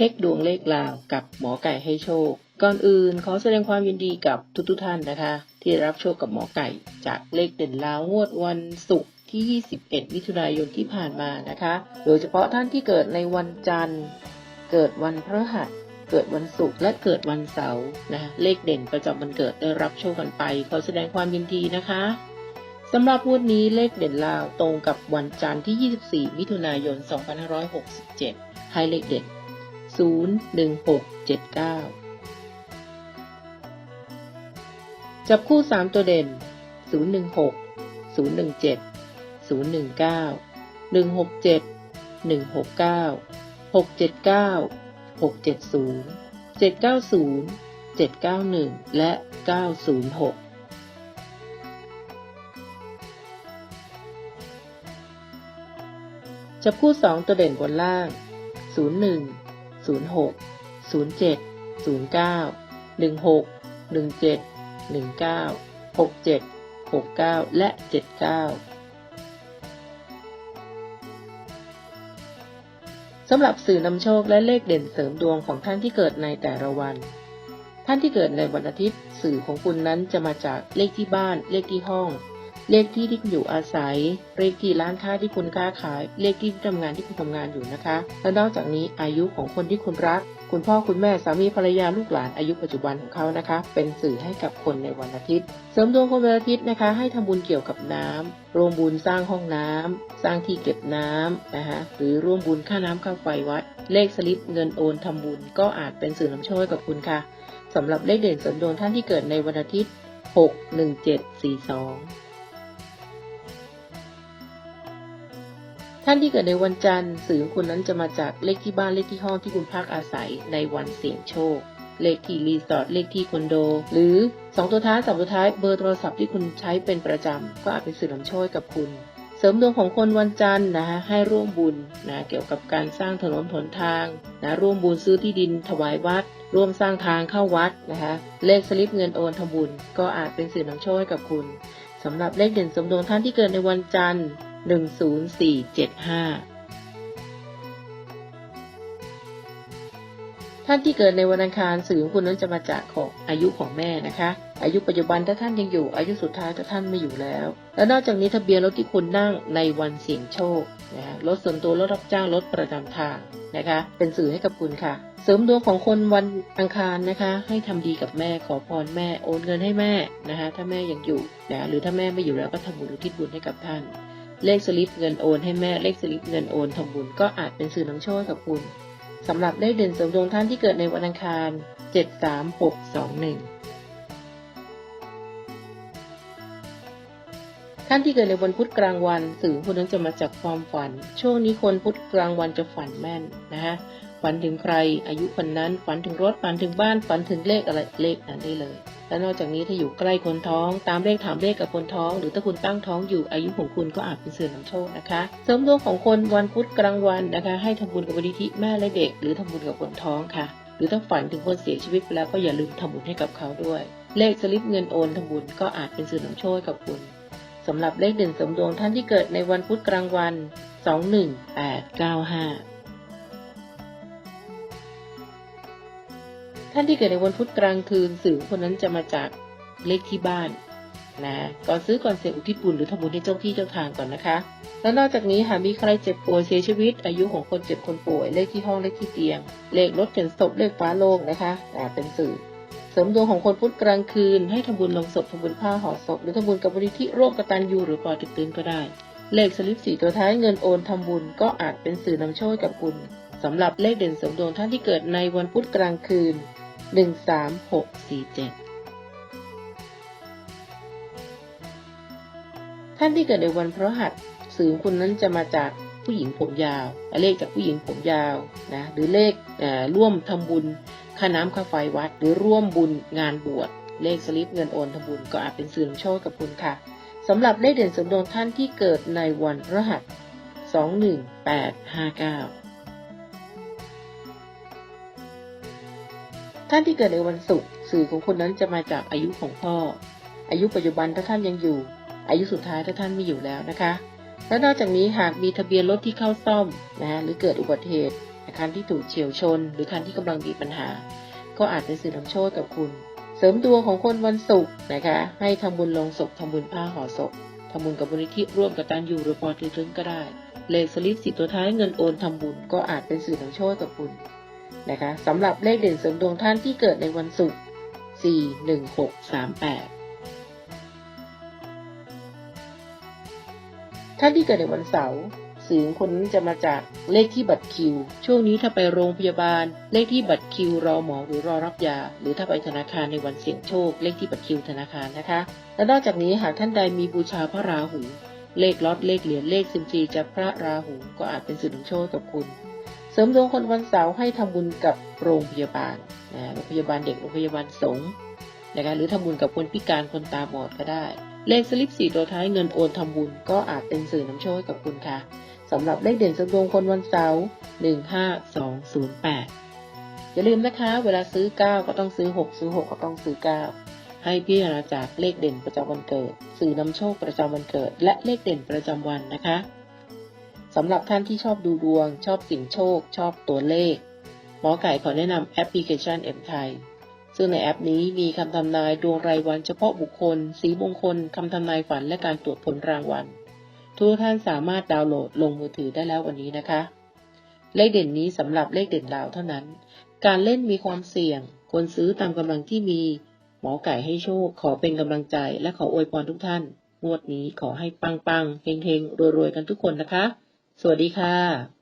ช็คดวงเลขลาวกับหมอไก่ให้โชค ก่อนอื่นขอแสดงความยินดีกับทุกๆท่านนะคะ ที่รับโชคกับหมอไก่ จากเลขเด่นลาวงวดวันศุกร์ที่ 21 มิถุนายนที่ผ่านมานะคะ โดยเฉพาะท่านที่เกิดในวันจันทร์ เกิดวันพฤหัสเกิดวันศุกร์และเกิดวันเสาร์นะเลขเด่นประจำวันเกิดได้รับโชคกันไป ขอแสดงความยินดีนะคะสำหรับงวดนี้เลขเด่นลาวตรงกับวันจันทร์ที่ 24 มิถุนายน 2567 ให้เลขเด่น 01679 จับคู่ 3 ตัวเด่น 016 017 019 167 169 679 670 790 791 และ 906จับคู่ 2 ตัวเด่นบนล่าง 01 06 07 09 16 17 19 67 69 และ 79 สำหรับสื่อนำโชคและเลขเด่นเสริมดวงของท่านที่เกิดในแต่ละวัน ท่านที่เกิดในวันอาทิตย์ สื่อของคุณนั้นจะมาจากเลขที่บ้าน เลขที่ห้อง เลขที่ที่คุณอยู่อาศัย เลขที่ร้านค้าที่คุณค้าขาย เลขที่ที่ทำงานที่คุณทำงานอยู่นะคะ และนอกจากนี้อายุของคนที่คุณรัก คุณพ่อคุณแม่สามีภรรยาลูกหลานอายุปัจจุบันของเขานะคะ เป็นสื่อให้กับคนในวันอาทิตย์ เสริมดวงคนวันอาทิตย์นะคะ ให้ทำบุญเกี่ยวกับน้ำร่วมบุญสร้างห้องน้ำสร้างที่เก็บน้ำนะคะหรือร่วมบุญค่าน้ำค่าไฟวัด เลขสลิปเงินโอนทำบุญ ก็อาจเป็นสื่อนำโชคให้กับคุณค่ะสำหรับเลขเด่นเสริมดวงท่านที่เกิดในวันอาทิตย์ 6 1 7 4 2 ท่านที่เกิดในวันจันทร์สื่อคุณนั้นจะมาจากเลขที่บ้านเลขที่ห้องที่คุณพักอาศัยในวันเสี่ยงโชค เลขที่รีสอร์ทเลขที่คอนโด หรือ 2 ตัวท้ายสามตัวท้ายเบอร์โทรศัพท์ที่คุณใช้เป็นประจำก็อาจเป็นสื่อนำโชคกับคุณ เสริมดวงของคนวันจันทร์นะคะให้ร่วมบุญนะเกี่ยวกับการสร้างถนนหนทางนะร่วมบุญซื้อที่ดินถวายวัด ร่วมสร้างทางเข้าวัดนะคะเลขสลิปเงินโอนทำบุญ ก็อาจเป็นสื่อนำโชคให้กับคุณสำหรับเลขเด่นสมดวงท่านที่เกิดในวันจันทร์ 10475 ท่านที่เกิดในวันอังคารสื่อของคุณนั้นจะมาจากของอายุของแม่นะคะ อายุปัจจุบันถ้าท่านยังอยู่ อายุสุดท้ายถ้าท่านไม่อยู่แล้ว และนอกจากนี้ทะเบียนรถที่คุณนั่งในวันเสี่ยงโชคนะรถส่วนตัวรถรับจ้างรถประจำทางนะคะ เป็นสื่อให้กับคุณค่ะ เสริมดวงของคนวันอังคารนะคะ ให้ทำดีกับแม่ขอพรแม่โอนเงินให้แม่นะคะ ถ้าแม่ยังอยู่นะหรือถ้าแม่ไม่อยู่แล้วก็ทำบุญอุทิศบุญให้กับท่าน เลขสลิปเงินโอนให้แม่เลขสลิปเงินโอนทำบุญก็อาจเป็นสื่อนำโชคกับคุณสำหรับเลขเด่นเสริมดวงท่านที่เกิดในวันอังคาร 73621 ท่านที่เกิดในวันพุธกลางวันสื่อคนนั้นจะมาจากความฝัน ช่วงนี้คนพุธกลางวันจะฝันแม่นนะฮะ ฝันถึงใคร อายุคนนั้น ฝันถึงรถ ฝันถึงบ้าน ฝันถึงเลขอะไรเลขนั้นได้เลย และนอกจากนี้ถ้าอยู่ใกล้คนท้อง ตามเลขถามเลขกับคนท้อง หรือถ้าคุณตั้งท้องอยู่อายุของคุณก็อาจเป็นสื่อนำโชคนะคะเสริมดวงของคนวันพุธกลางวันนะคะ ให้ทำบุญกับบริธิแม่และเด็ก หรือทำบุญกับคนท้องค่ะ หรือถ้าฝันถึงคนเสียชีวิตไปแล้วก็อย่าลืมทำบุญให้กับเขาด้วย เลขสลิปเงินโอนทำบุญก็อาจเป็นสื่อนำโชคกับคุณสำหรับเลขเด่นเสริมดวงท่านที่เกิดในวันพุธกลางวัน 21895 ท่านที่เกิดในวันพุธกลางคืนสื่อคนนั้นจะมาจากเลขที่บ้านนะก่อนซื้อก่อนเสียอุทิศบุญหรือทำบุญให้เจ้าที่เจ้าทางก่อนนะคะ แล้วนอกจากนี้หากมีใครเจ็บป่วยเสียชีวิต อายุของคนเจ็บคนป่วย เลขที่ห้องเลขที่เตียง เลขรถเข็นศพเลขฟ้าโล่งนะคะอ่าเป็นสื่อเสริมดวงของคนพุธกลางคืน ให้ทำบุญลงศพทำบุญผ้าห่อศพ หรือทำบุญกับบริธิร่วมกตันยูหรือปอติดตึงก็ได้ เลขสลิปสีตัวท้ายเงินโอนทำบุญก็อาจเป็นสื่อนำโชคกับคุณสำหรับเลขเด่นเสริมดวงท่านที่เกิดในวันพุธกลางคืน 13647ท่านที่เกิดในวันพฤหัสสื่อคุณนั้นจะมาจากผู้หญิงผมยาว เลขจากผู้หญิงผมยาวนะหรือเลขเร่วมทำบุญค่าน้ำค่าไฟวัด หรือร่วมบุญงานบวชเลขสลิปเงินโอนทำบุญก็อาจเป็นสื่อนำโชคกับคุณค่ะสำหรับเลขเด่นสมดวงท่านที่เกิดในวันพฤหัส 21859 ท่านที่เกิดในวันศุกร์สื่อของคุณนั้นจะมาจากอายุของพ่อ อายุปัจจุบันถ้าท่านยังอยู่ อายุสุดท้ายถ้าท่านไม่อยู่แล้วนะคะ และนอกจากนี้หากมีทะเบียนรถที่เข้าซ่อมนะฮะหรือเกิดอุบัติเหตุคันที่ถูกเฉียวชน หรือคันที่กำลังมีปัญหา ก็อาจเป็นสื่อนำโชคกับคุณ เสริมดวงของคนวันศุกร์นะคะ ให้ทำบุญลงศพทำบุญผ้าห่อศพทำบุญกับมูลนิธิร่วมกับตันยูหรือพอทีลึงก็ได้ เลขสลิปสิตัวท้ายเงินโอนทำบุญก็อาจเป็นสื่อนำโชคกับคุณ นะคะสำหรับเลขเด่นเสริมดวงท่านที่เกิดในวันศุกร์4 1 6 3 8 ท่านที่เกิดในวันเสาร์สื่อคนนั้จะมาจากเลขที่บัตรคิว ช่วงนี้ถ้าไปโรงพยาบาล เลขที่บัตรคิวรอหมอหรือรอรับยา หรือถ้าไปธนาคารในวันเสี่ยงโชค เลขที่บัตรคิวธนาคารนะคะ และนอกจากนี้หากท่านใดมีบูชาพระราหู เลขล็อตเลขเหรียญเลขซิมซีจากพระราหูก็อาจเป็นสื่อนำโชคกับคุณ เสริมดวงคนวันเสาร์ให้ทำบุญกับโรงพยาบาลนะโรงพยาบาลเด็กโรงพยาบาลสงฆ์นะคะหรือทำบุญกับคนพิการคนตาบอดก็ได้ เลขสลิปสี่ตัวท้ายเงินโอนทำบุญก็อาจเป็นสื่อนำโชคให้กับคุณค่ะสำหรับเลขเด่นสำดวงคนวันเสาร์หนึ่งห้าสองศูนย์แปดอย่าลืมนะคะ เวลาซื้อเก้าก็ต้องซื้อหกซื้อหกก็ต้องซื้อเก้าให้พิจารณาจากเลขเด่นประจำวันเกิด สื่อนำโชคประจำวันเกิด และเลขเด่นประจำวันนะคะ สำหรับท่านที่ชอบดูดวง ชอบสิ่งโชค ชอบตัวเลข หมอไก่ขอแนะนำแอปพลิเคชันเอ็มไทยซึ่งในแอปนี้มีคำทำนายดวงรายวันเฉพาะบุคคล สีมงคล คำทำนายฝันและการตรวจผลรางวัล ทุกท่านสามารถดาวน์โหลดลงมือถือได้แล้ววันนี้นะคะ เลขเด่นนี้สำหรับเลขเด่นดาวเท่านั้น การเล่นมีความเสี่ยง ควรซื้อตามกำลังที่มี หมอไก่ให้โชค ขอเป็นกำลังใจ และขออวยพรทุกท่าน งวดนี้ขอให้ปังๆเฮงๆรวยๆกันทุกคนนะคะ สวัสดีค่ะ